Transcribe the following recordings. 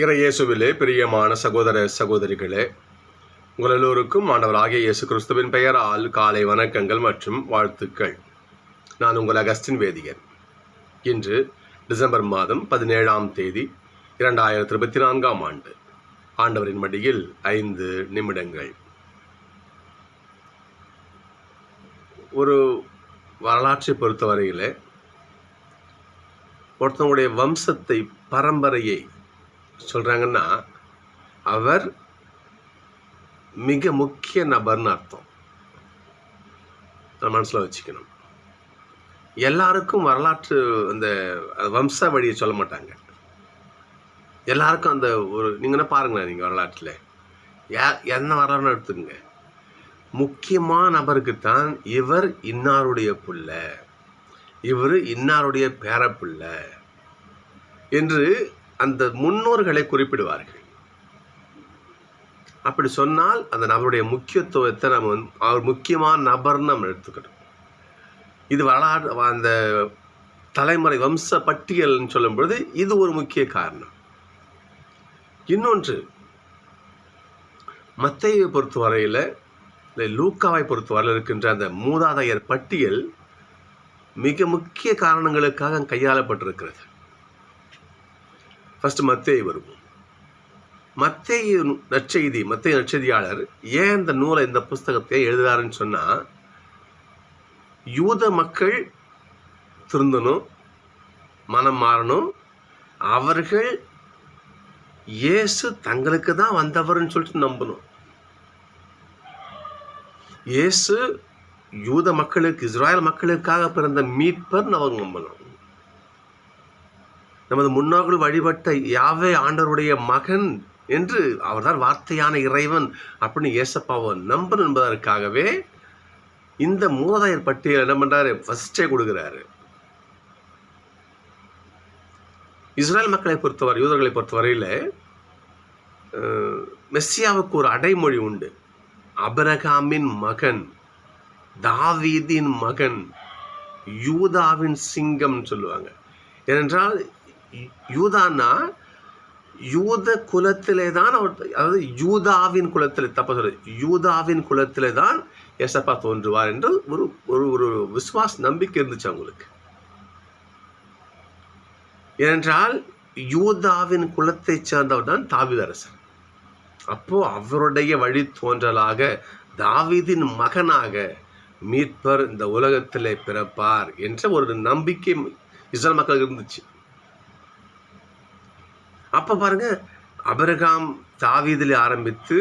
இறையேசுவிலே பிரியமான சகோதர சகோதரிகளே உங்கள் எல்லோருக்கும் ஆண்டவராகிய இயேசு கிறிஸ்துவின் பெயரால் காலை வணக்கங்கள் மற்றும் வாழ்த்துக்கள். நான் உங்கள் அகஸ்டின் வேதியன். இன்று டிசம்பர் மாதம் பதினேழாம் தேதி இரண்டாயிரத்தி இருபத்தி நான்காம் ஆண்டு. ஆண்டவரின் மடியில் ஐந்து நிமிடங்கள். ஒரு வரலாற்றை பொறுத்தவரையில் ஒருத்தவங்களுடைய வம்சத்தை பரம்பரையை சொல்கிறாங்கன்னா அவர் மிக முக்கிய நபர்னு அர்த்தம். நம்ம மனசில் வச்சுக்கணும். எல்லாருக்கும் வரலாற்று அந்த வம்ச வழியை சொல்ல மாட்டாங்க. எல்லாருக்கும் அந்த ஒரு நீங்கள் பாருங்களேன் நீங்கள் வரலாற்றில். யா என்ன வரலாறுன்னு எடுத்துக்கங்க. முக்கியமான நபருக்கு தான் இவர் இன்னாருடைய புள்ள. இவர் இன்னாருடைய பேரப்புள்ள. என்று அந்த முன்னோர்களை குறிப்பிடுவார்கள். அப்படி சொன்னால் அந்த நபருடைய முக்கியத்துவத்தை நம்ம வந்து அவர் முக்கியமான நபர்னு நம்ம எடுத்துக்கணும். இது வரலாறு அந்த தலைமுறை வம்ச பட்டியல்னு சொல்லும் பொழுது இது ஒரு முக்கிய காரணம். இன்னொன்று மத்தையை பொறுத்தவரையில் இல்லை லூக்காவை பொறுத்தவரையில் இருக்கின்ற அந்த மூதாதையர் பட்டியல் மிக முக்கிய காரணங்களுக்காக கையாளப்பட்டிருக்கிறது. ஃபஸ்ட்டு மத்தேய் வரும். மத்தேய நற்செய்தி மத்திய நற்செய்தியாளர் ஏன் இந்த நூலை இந்த புஸ்தகத்தை எழுதுகிறாருன்னு சொன்னால் யூத மக்கள் திருந்தணும் மனம் மாறணும் அவர்கள் இயேசு தங்களுக்கு தான் வந்தவர்னு சொல்லிட்டு நம்பணும். இயேசு யூத மக்களுக்கு இஸ்ராயல் மக்களுக்காக பிறந்த மீட்பர் அவங்க நம்பணும். நமது முன்னோர்கள் வழிபட்ட யாவே ஆண்டவருடைய மகன் என்று அவர்தான் வார்த்தையான இறைவன் அப்படின்னு ஏசப்பாவை நம்பன் என்பதற்காகவே இந்த மூதாதையர் பட்டியல் என்ன பண்ணுறாரு ஃபஸ்ட்டே கொடுக்குறாரு. இஸ்ரேல் மக்களை பொறுத்தவரை யூதர்களை பொறுத்தவரையில் மெஸ்ஸியாவுக்கு ஒரு அடைமொழி உண்டு. அபரகாமின் மகன் தாவீதின் மகன் யூதாவின் சிங்கம்னு சொல்லுவாங்க. ஏனென்றால் யூதான்னா யூத குலத்திலே தான் அவர் அதாவது யூதாவின் குலத்தில் தப்ப சொல்ல யூதாவின் குலத்திலே தான் எசப்பா தோன்றுவார் என்று ஒரு ஒரு ஒரு விஸ்வாஸ் நம்பிக்கை இருந்துச்சு அவங்களுக்கு. ஏனென்றால் யூதாவின் குலத்தைச் சேர்ந்தவர் தான் தாவிதரசர். அப்போ அவருடைய வழி தோன்றலாக தாவிதின் மகனாக மீட்பர் இந்த உலகத்திலே பிறப்பார் என்ற ஒரு நம்பிக்கை இஸ்ரேல் மக்களுக்கு இருந்துச்சு. அப்போ பாருங்கள் அபரகாம் தாவீதில் ஆரம்பித்து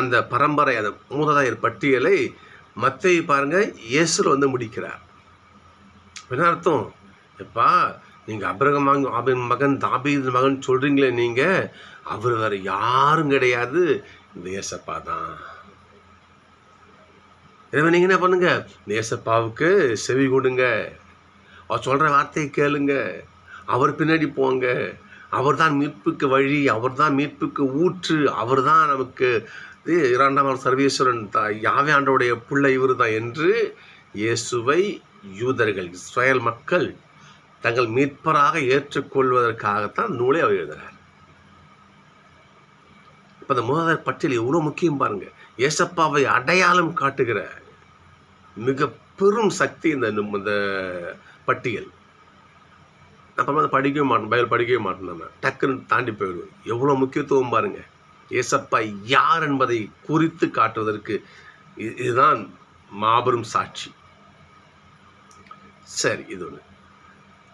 அந்த பரம்பரை அந்த மூதாதையர் பட்டியலை மத்தை பாருங்க இயேசுல வந்து முடிக்கிறார். என்ன அர்த்தம்? எப்பா நீங்கள் அபிரகம் அவன் மகன் தாபீது மகன் சொல்கிறீங்களே நீங்கள் அவர் வேறு யாரும் கிடையாது. இந்த ஏசப்பா தான். எனவே நீங்கள் என்ன பண்ணுங்க? நேசப்பாவுக்கு செவி கொடுங்க. அவர் சொல்கிற வார்த்தையை கேளுங்க. அவர் பின்னாடி போங்க. அவர் தான் மீட்புக்கு வழி அவர் தான் மீட்புக்கு ஊற்று அவர் தான் நமக்கு இரண்டாம் சர்வேஸ்வரன் தான் யாவே ஆண்டவுடைய பிள்ளை இவர் தான் என்று இயேசுவை யூதர்கள் இஸ்ரேல் மக்கள் தங்கள் மீட்பராக ஏற்றுக்கொள்வதற்காகத்தான் நூலை அவர் எழுதுகிறார் இப்போ அந்த மூதாதார் பட்டியல் எவ்வளோ முக்கியம் பாருங்க. ஏசப்பாவை அடையாளம் காட்டுகிற மிக பெரும் சக்தி இந்த பட்டியல். அப்புறமா அதை படிக்கவே மாட்டோம் பைபிள் படிக்கவே மாட்டேன் நம்ம. டக்குன்னு தாண்டி போயிடுவோம். எவ்வளோ முக்கியத்துவம் பாருங்க. ஏசப்பா யார் என்பதை குறித்து காட்டுவதற்கு இதுதான் மாபெரும் சாட்சி. சரி இது ஒன்று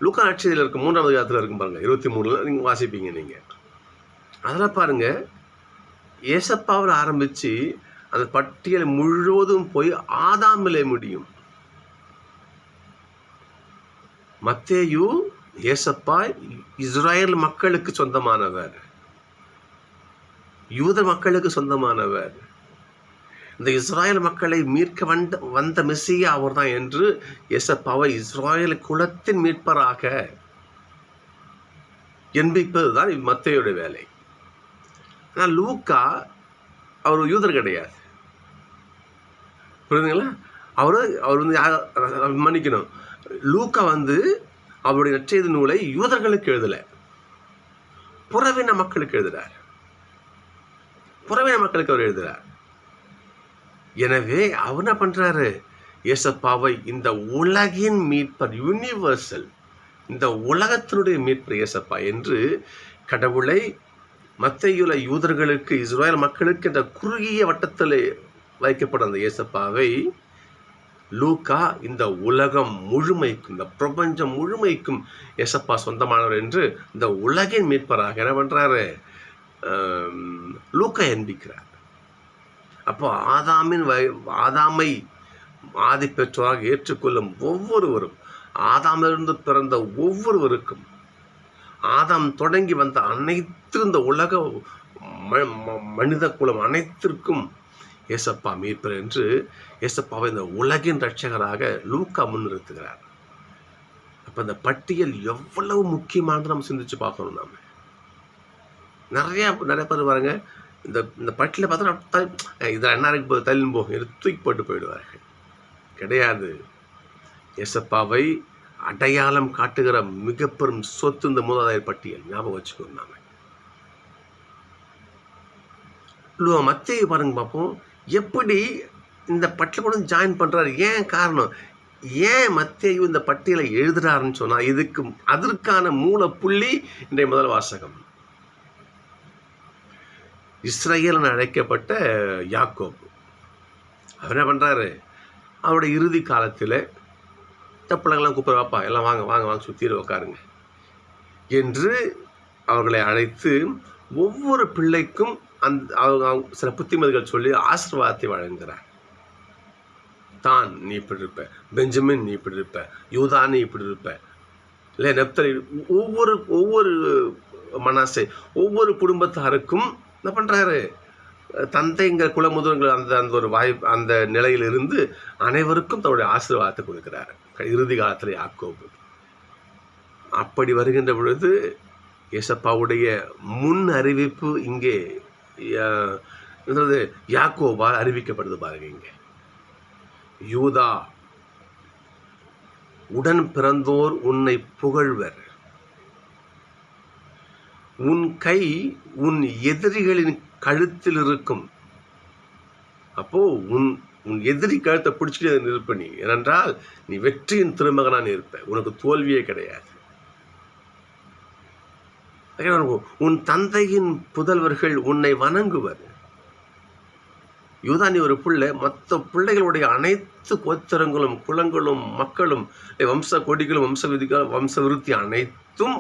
லுக்கா நட்சத்திரத்தில் இருக்கும் மூன்றாவது காலத்தில் இருக்கும் பாருங்கள் இருபத்தி மூணில் நீங்கள் வாசிப்பீங்க நீங்கள் அதில் பாருங்கள் ஏசப்பாவில் ஆரம்பித்து அந்த பட்டியல் முழுவதும் போய் ஆதாமிலே முடியும். மத்தேயு ஏசப்பா இஸ்ராயல் மக்களுக்கு சொந்தமானவர். யூத மக்களுக்கு சொந்தமானவர். இந்த இஸ்ராயல் மக்களை மீட்க வந்த வந்த மெஸ்ஸியா அவர் தான் என்று எசப்பாவை இஸ்ராயல் குலத்தின் மீட்பராக என்பிப்பது தான் மத்தையோட வேலை. ஆனால் லூக்கா அவர் யூதர் கிடையாது. புரியுதுங்களா? அவர் அவர் வந்து மன்னிக்கணும். லூக்கா வந்து அவருடைய நற்செய்தி நூலை யூதர்களுக்கு எழுதலை. புறவின மக்களுக்கு எழுதுகிறார் புறவின மக்களுக்கு அவர் எழுதுகிறார் எனவே அவர் என்ன பண்றாரு? ஏசப்பாவை இந்த உலகின் மீட்பர் யூனிவர்சல் இந்த உலகத்தினுடைய மீட்பர் இயேசப்பா என்று கடவுளை மத்தையுல யூதர்களுக்கு இஸ்ரேல் மக்களுக்கு இந்த குறுகிய வட்டத்தில் வைக்கப்படும் அந்த இயேசப்பாவை லூக்கா இந்த உலகம் முழுமைக்கும் இந்த பிரபஞ்சம் முழுமைக்கும் எசப்பா சொந்தமானவர் என்று இந்த உலகின் மீட்பராக என்ன பண்ணுறாரு லூக்கா எண்பிக்கிறார். அப்போ ஆதாமின் வய ஆதாமை ஆதி பெற்றோராக ஏற்றுக்கொள்ளும் ஒவ்வொருவரும் ஆதாமிலிருந்து பிறந்த ஒவ்வொருவருக்கும் ஆதாம் தொடங்கி வந்த அனைத்து இந்த உலக மனித குலம் அனைத்திற்கும் ஏசப்பா மீட்பர் என்று ஏசப்பாவை இந்த உலகின் ரட்சகராக லூக்கா முன்னிறுத்துகிறார். அப்போ இந்த பட்டியல் எவ்வளவு முக்கியமானது நம்ம சிந்திச்சு பார்க்கணும் நாம. நிறைய நிறைய பேர் பாருங்க இந்த இந்த பட்டியலை பார்த்தா இதில் என்ன இருக்கு போது தள்ளி போகும் எடுத்து தூக்கி போட்டு போயிடுவார்கள். கிடையாது. எசப்பாவை அடையாளம் காட்டுகிற மிக பெரும் சொத்து இந்த மூதாதையர் பட்டியல். ஞாபகம் வச்சுக்கணும் நாம. மத்திய பாருங்க பார்ப்போம். எப்படி இந்த பட்டியல் கூட ஜாயின் பண்ணுறாரு ஏன் காரணம்? ஏன் மத்திய இந்த பட்டியலை எழுதுறாருன்னு சொன்னால் இதுக்கு அதற்கான மூல புள்ளி இன்றைய முதல் வாசகம். இஸ்ரேல் அழைக்கப்பட்ட யாக்கோப். அவர் என்ன பண்ணுறாரு அவருடைய இறுதி காலத்தில் தப்பிள்ளைங்களாம் கூப்பிட வாப்பா எல்லாம் வாங்க வாங்க வாங்க சுற்றிட்டு உட்காருங்க என்று அவர்களை அழைத்து ஒவ்வொரு பிள்ளைக்கும் அந்த அவங்க அவங்க சில புத்திமதிகள் சொல்லி ஆசீர்வாதத்தை வழங்குகிறார் தான் நீ இப்படி இருப்ப பெஞ்சமின் நீ இப்படி இருப்ப யூதா நீ இப்படி இருப்ப. இல்லை நெப்தலி ஒவ்வொரு ஒவ்வொரு மனாசை ஒவ்வொரு குடும்பத்தாருக்கும் என்ன பண்ணுறாரு தந்தைங்கிற குலமுதல்கள் அந்த அந்த ஒரு வாய்ப்பு அந்த நிலையிலிருந்து அனைவருக்கும் தன்னுடைய ஆசீர்வாதத்தை கொடுக்கிறார். இறுதி காலத்தில் யாக்கோபு. அப்படி வருகின்ற பொழுது ஏசப்பாவுடைய முன் அறிவிப்பு இங்கே என்னது யாக்கோபால் அறிவிக்கப்படுது பாருங்க இங்கே. யூதா உடன் பிறந்தோர் உன்னை புகழ்வர். உன் கை உன் எதிரிகளின் கழுத்தில் இருக்கும். அப்போ உன் உன் எதிரி கழுத்தை பிடிச்சிட்டு நிற்ப நீ. ஏனென்றால் நீ வெற்றியின் திருமகனா நீ இருப்ப. உனக்கு தோல்வியே கிடையாது. உன் தந்தையின் புதல்வர்கள் உன்னை வணங்குவர். யூதா நீ ஒரு பிள்ளை மற்ற பிள்ளைகளுடைய அனைத்து கோத்திரங்களும் குலங்களும் மக்களும் வம்ச கொடிகளும் வம்ச விதிகள் வம்ச விருத்தி அனைத்தும்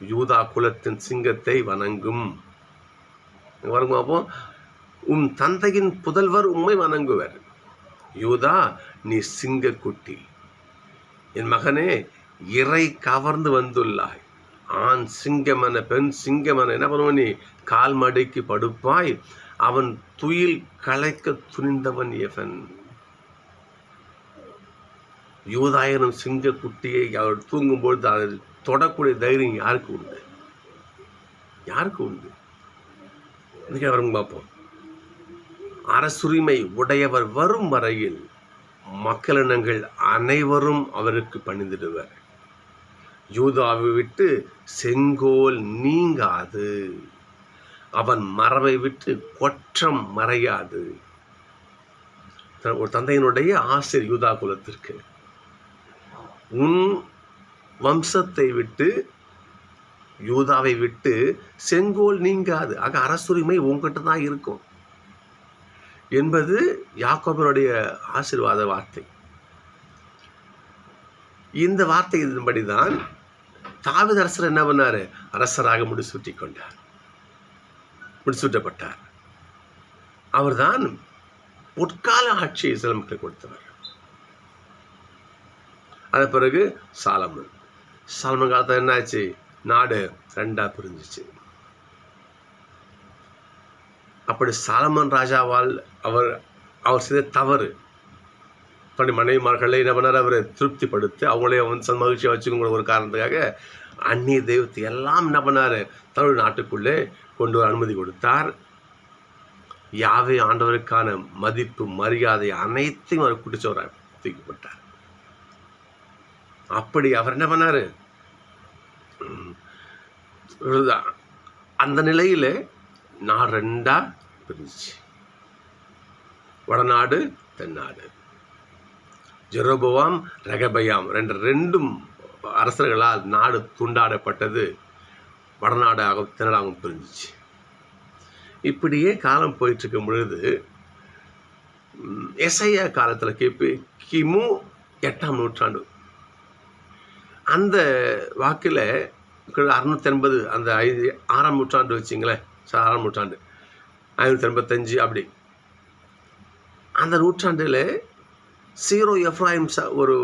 யூதா குலத்தின் சிங்கத்தை வணங்கும். வணங்கும் அப்போ உன் தந்தையின் புதல்வர் உண்மை வணங்குவர். யூதா நீ சிங்கக்குட்டி. என் மகனே இறை கவர்ந்து வந்துள்ளாய். ஆண் சிங்கமன பெண் சிங்கமன என்ன பண்ணுவ நீ? கால் மடிக்கு படுப்பாய். அவன் துயில் களைக்க துணிந்தவன் எவன் சிங்க குட்டியை அவர் தூங்கும்பொழுது அதை தொடக்கூடிய தைரியம் யாருக்கு உண்டு? யாருக்கு உண்டு? இன்னைக்கு அவருங்க பார்ப்போம். அரசுரிமை உடையவர் வரும் வரையில் மக்களினங்கள் அனைவரும் அவருக்கு பணிந்திடுவர். யூதாவை விட்டு செங்கோல் நீங்காது. அவன் மரபை விட்டு கொற்றம் மறையாது. ஒரு தந்தையினுடைய ஆசிரியர் யூதா குலத்திற்கு. உன் வம்சத்தை விட்டு யூதாவை விட்டு செங்கோல் நீங்காது. ஆக அரசுரிமை உங்ககிட்ட தான் இருக்கும். என்பது யாக்கோபனுடைய ஆசீர்வாத வார்த்தை. இந்த வார்த்தை இதன்படிதான் தாவித அரசர் என்ன பண்ணாரு? அரசராக முடிசூட்டி கொண்டார் முடிசூட்டப்பட்டார். அவர்தான் பொற்கால ஆட்சியை இஸ்ரேல் மக்களுக்கு கொடுத்தவர். அதன் பிறகு சாலமன். சாலமன் காலத்தில் என்னாச்சு நாடு ரெண்டா பிரிஞ்சிச்சு. அப்படி சாலமன் ராஜாவால் அவர் அவர் செய்த தவறு பண்ணி மனைவிமார்களை என்ன பண்ணார்? அவரை திருப்திப்படுத்தி அவங்களே வந்து மகிழ்ச்சியாக வச்சுக்கோங்கிற ஒரு காரணத்துக்காக அந்நிய தெய்வத்தை எல்லாம் என்ன பண்ணார்? தன்னுடைய நாட்டுக்குள்ளே கொண்டு வர அனுமதி கொடுத்தார். யாவை ஆண்டவருக்கான மதிப்பு மரியாதை அனைத்தையும் அவர் குடிச்சவராக தூக்கிப்பட்டார் அப்படி அவர் என்ன பண்ணாரு? அந்த நிலையில் நான் ரெண்டாக பிரிஞ்சு. வடநாடு தென்னாடு. ஜெரோபவாம் ரகபயாம். ரெண்டு ரெண்டும் அரசர்களால் நாடு துண்டாடப்பட்டது. வடநாடாகவும் தென்னாடாகவும் பிரிஞ்சிச்சு. இப்படியே காலம் போயிட்டுருக்கும் பொழுது எஸ்ஐயா காலத்தில் கிபி கிமு எட்டாம் நூற்றாண்டு. அந்த வாக்கில் அறுநூத்தி எண்பது அந்த ஐந்து ஆறாம் நூற்றாண்டு வச்சிங்களேன். சார் ஆறாம் நூற்றாண்டு. ஐநூற்றி எண்பத்தஞ்சு அப்படி. அந்த நூற்றாண்டில் சீரோ எஃப்ராயிம் ச ஒரு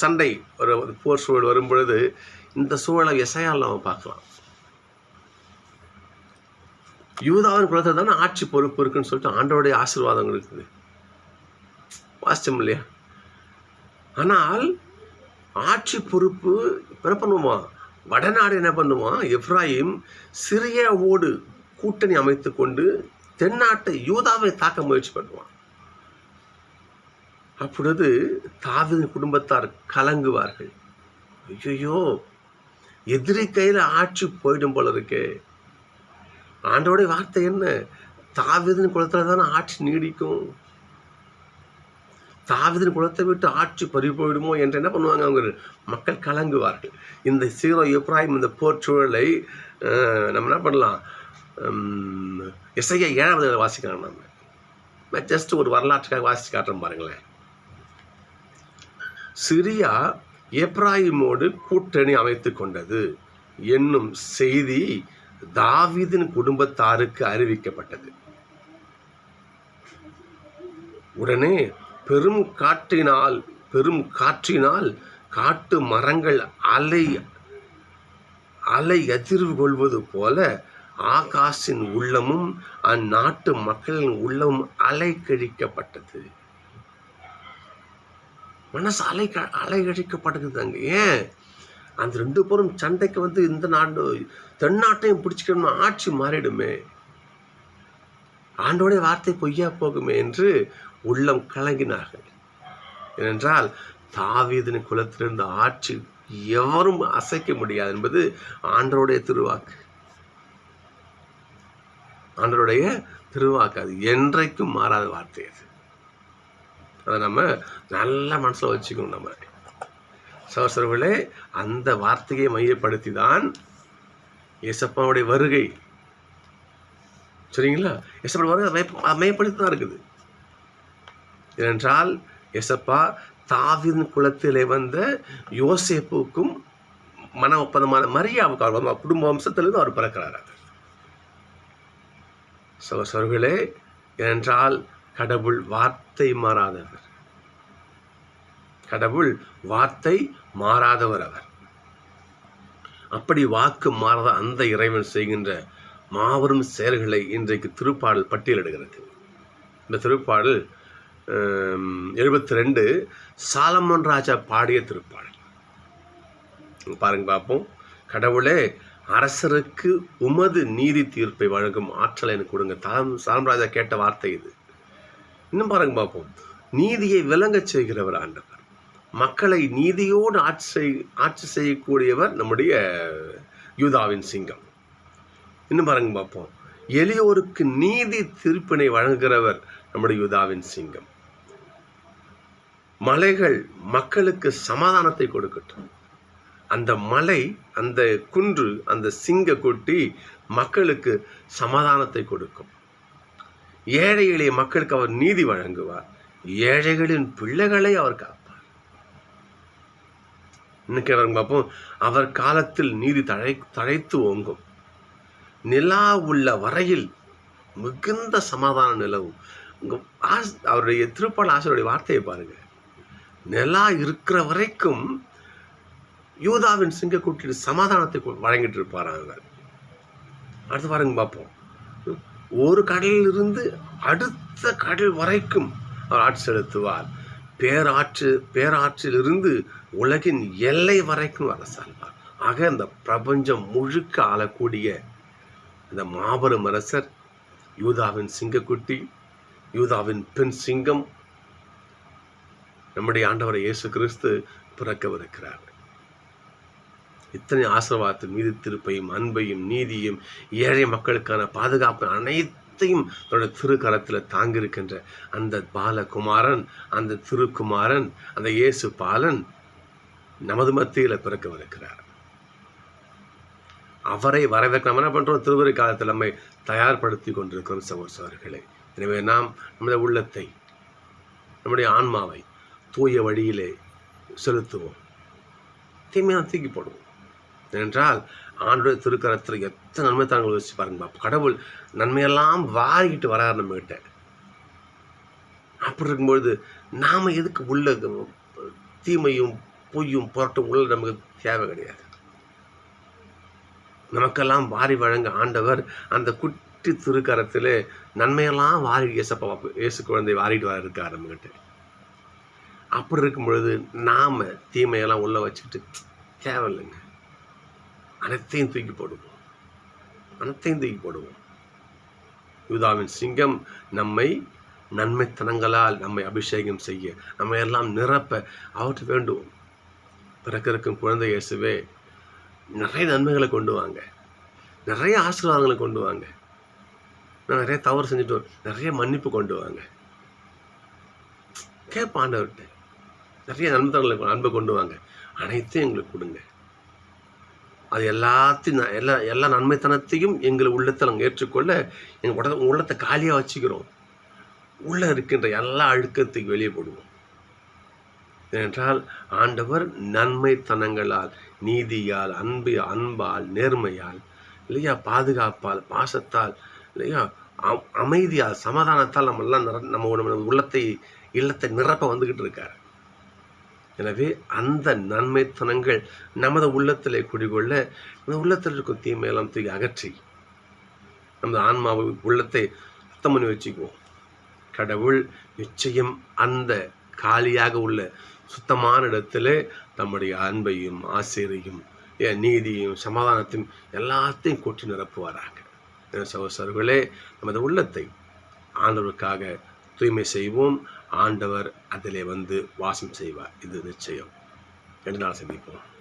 சண்டை ஒரு போர் சூழல் வரும் பொழுது இந்த சூழலை எசையால் நம்ம பார்க்கலாம். யூதாவின் குலத்தில் தானே ஆட்சி பொறுப்பு இருக்குன்னு சொல்லிட்டு ஆண்டோடைய ஆசீர்வாதம் இருக்குது. வாசித்தம் இல்லையா? ஆனால் ஆட்சி பொறுப்பு என்ன பண்ணுவான் வடநாடு என்ன பண்ணுவான் எப்ராஹிம் ஓடு கூட்டணி அமைத்து கொண்டு தென்னாட்டை யூதாவை தாக்க முயற்சி பண்ணுவான். அப்பொழுது தாவீதின் குடும்பத்தார் கலங்குவார்கள். ஐயோ எதிரி கையில் ஆட்சி போயிடும் போல இருக்கே. ஆண்டோடைய வார்த்தை என்ன? தாவிதின் குலத்தில் தானே ஆட்சி நீடிக்கும். தாவிதின் குலத்தை விட்டு ஆட்சி பறி போயிடுமோ என்று என்ன பண்ணுவாங்க? அவங்க மக்கள் கலங்குவார்கள். இந்த சீரோ இப்ராஹிம் இந்த போர் சூழலை நம்ம என்ன பண்ணலாம்? இசையை ஏழாவது வாசிக்கலாம் நம்ம. ஜஸ்ட் ஒரு வரலாற்றுக்காக வாசித்து காட்டுறோம் பாருங்களேன். சிரியா எப்ராஹிமோடு கூட்டணி அமைத்து கொண்டது என்னும் செய்தி தாவிதின் குடும்பத்தாருக்கு அறிவிக்கப்பட்டது. உடனே பெரும் காற்றினால் பெரும் காற்றினால் காட்டு மரங்கள் அலை அலை அதிர்வு கொள்வது போல ஆகாஷின் உள்ளமும் அந்நாட்டு மக்களின் உள்ளமும் அலை கழிக்கப்பட்டது மனசு அலை க- அங்கே. ஏன்? அந்த ரெண்டு பேரும் சண்டைக்கு வந்து இந்த நாடு தென்னாட்டையும் பிடிச்சிக்கணும்னு ஆட்சி மாறிடுமே. ஆண்டோடைய வார்த்தை பொய்யா போகுமே என்று உள்ளம் கலங்கினார்கள். ஏனென்றால் தாவீதின் குலத்திலிருந்து ஆட்சி எவரும் அசைக்க முடியாது என்பது ஆண்டவருடைய திருவாக்கு. ஆண்டவருடைய திருவாக்கு அது என்றைக்கும் மாறாத வார்த்தை அது. அதை நம்ம நல்ல மனசில் வச்சுக்கணும் நம்ம. சகோசரர்களே அந்த வார்த்தையை மையப்படுத்தி தான் இயேசப்பாவுடைய வருகை. சரிங்களா? இயேசப்பா வருகை மையப்படுத்தி தான் இருக்குது. ஏனென்றால் எசப்பா தாவின் குலத்திலே வந்த யோசேப்புக்கும் மன ஒப்பந்தமான மரியாவுக்கு அவர் குடும்ப வம்சத்திலிருந்து அவர் பிறக்கிறார் அவர் சகோசரர்களே ஏனென்றால் கடவுள் வார்த்தை மாறாதவர். கடவுள் வார்த்தை மாறாதவர் அவர். அப்படி வாக்கு மாறாத அந்த இறைவன் செய்கின்ற மாபெரும் செயல்களை இன்றைக்கு திருப்பாடல் பட்டியலிடுகிறது. இந்த திருப்பாடல் எழுபத்தி ரெண்டு சாலமன் ராஜா பாடிய திருப்பாடல். பாருங்க பார்ப்போம். கடவுளே அரசருக்கு உமது நீதி தீர்ப்பை வழங்கும் ஆற்றலை எனக்கு கொடுங்க. தாம் சாலம் ராஜா கேட்ட வார்த்தை இது. இன்னும் பாருங்க பார்ப்போம். நீதியை விளங்கச் செய்கிறவர் ஆண்டவர். மக்களை நீதியோடு ஆட்சி செய் ஆட்சி செய்யக்கூடியவர் நம்முடைய யூதாவின் சிங்கம். இன்னும் பாருங்க பார்ப்போம். எளியோருக்கு நீதி தீர்ப்பினை வழங்குகிறவர் நம்முடைய யூதாவின் சிங்கம். மலைகள் மக்களுக்கு சமாதானத்தை கொடுக்கட்டும். அந்த மலை அந்த குன்று அந்த சிங்க கொட்டி மக்களுக்கு சமாதானத்தை கொடுக்கும். ஏழை எளிய மக்களுக்கு அவர் நீதி வழங்குவார். ஏழைகளின் பிள்ளைகளை அவர் காப்பார். இன்னைக்கு அவர் பார்ப்போம் அவர் காலத்தில் நீதி தழை தழைத்து ஓங்கும். நிலா உள்ள வரையில் மிகுந்த சமாதானம் நிலவும். ஆஸ்- அவருடைய திருப்பாள் ஆசிரியருடைய வார்த்தையை பாருங்க. நிலா இருக்கிற வரைக்கும் யூதாவின் சிங்கக்குட்டியில் சமாதானத்தை வழங்கிட்டு இருப்பார் அவர் அடுத்து பாருங்க பார்ப்போம் ஒரு கடலில் இருந்து அடுத்த கடல் வரைக்கும் அவர் ஆட்சி செலுத்துவார். பேராற்று பேராற்றிலிருந்து உலகின் எல்லை வரைக்கும் அரசாழ்வார் ஆக இந்த பிரபஞ்சம் முழுக்க ஆளக்கூடிய இந்த மாபெரும் அரசர் யூதாவின் சிங்கக்குட்டி யூதாவின் பெண் சிங்கம் நம்முடைய ஆண்டவர் இயேசு கிறிஸ்து பிறக்கவிருக்கிறார். இத்தனை ஆசீர்வாதத்தின் மீது திருப்பையும் அன்பையும் நீதியும் ஏழை மக்களுக்கான பாதுகாப்பு அனைத்தையும் தன்னுடைய திருக்கரத்தில் தாங்கியிருக்கின்ற அந்த பாலகுமாரன் அந்த திருக்குமாரன் அந்த இயேசு பாலன் நமது மத்தியில் பிறக்கவிருக்கிறார். அவரை வரவேற்க நம்ம என்ன பண்ணுறோம் திருவரை காலத்தில் நம்மை தயார்படுத்தி கொண்டிருக்கிறோம் சகோசரர்களே எனவே நாம் நம்முடைய உள்ளத்தை நம்முடைய ஆன்மாவை தூய வழியிலே செலுத்துவோம். தீமையான தூக்கி போடுவோம். என்றால் ஆண்டுடைய திருக்கரத்தில் எத்தனை நன்மை தாங்கள் யோசிச்சு பாருங்க கடவுள் நன்மையெல்லாம் வாரிக்கிட்டு வராரு நம்மகிட்ட. அப்படி இருக்கும்பொழுது நாம் எதுக்கு உள்ள தீமையும் பொய்யும் புரட்டும் உள்ள நமக்கு தேவை கிடையாது. நமக்கெல்லாம் வாரி வழங்க ஆண்டவர் அந்த குட்டி திருக்கரத்தில் நன்மையெல்லாம் வாரி இயேசப்பா இயேசு குழந்தை வாரிட்டு வர இருக்கார் நம்மகிட்ட. அப்படி இருக்கும் பொழுது நாம் தீமையெல்லாம் உள்ளே வச்சுக்கிட்டு தேவையில்லைங்க. அனைத்தையும் தூக்கி போடுவோம். அனைத்தையும் தூக்கி போடுவோம். யூதாவின் சிங்கம் நம்மை நன்மைத்தனங்களால் நம்மை அபிஷேகம் செய்ய நம்ம எல்லாம் நிரப்ப அவற்றை வேண்டுவோம். பிறக்கிறக்கும் குழந்தை இயேசுவே நிறைய நன்மைகளை கொண்டு வாங்க. நிறைய ஆசீர்வாதங்களை கொண்டு வாங்க. நான் நிறைய தவறு செஞ்சுட்டு நிறைய மன்னிப்பு கொண்டு வாங்க. கேட்பாண்டவர்கிட்ட நிறைய நன்மைத்தனங்களை அன்பை கொண்டு வாங்க. அனைத்தையும் எங்களுக்கு கொடுங்க. அது எல்லாத்தையும் ந- எல்லா எல்லா நன்மைத்தனத்தையும் எங்கள் உள்ளத்தை நாங்கள் ஏற்றுக்கொள்ள எங்கள் உட உள்ளத்தை காலியாக வச்சுக்கிறோம். உள்ளே இருக்கின்ற எல்லா அழுக்கத்தையும் வெளியே போடுவோம். ஏனென்றால் ஆண்டவர் நன்மைத்தனங்களால் நீதியால் அன்பு அன்பால் நேர்மையால் இல்லையா பாதுகாப்பால் பாசத்தால் இல்லையா அமைதியால் சமாதானத்தால் நம்ம எல்லாம் நம்ம நம்ம உள்ளத்தை இல்லத்தை நிரப்ப வந்துக்கிட்டு இருக்கார். எனவே அந்த நன்மைத்தனங்கள் நமது உள்ளத்திலே குடிகொள்ள அந்த உள்ளத்தில் இருக்கும் தீமையெல்லாம் தூக்கி அகற்றி நமது ஆன்மாவை உள்ளத்தை சுத்தம் பண்ணி வச்சுக்குவோம். கடவுள் நிச்சயம் அந்த காலியாக உள்ள சுத்தமான இடத்திலே நம்முடைய அன்பையும் ஆசிரியையும் நீதியும் சமாதானத்தையும் எல்லாத்தையும் கொட்டி நிரப்புவாராக. என சகோசரர்களே நமது உள்ளத்தை ஆண்டவருக்காக தூய்மை செய்வோம். ஆண்டவர் அதிலே வந்து வாசம் செய்வார். இது நிச்சயம். ரெண்டு நாள் சந்திப்போம்.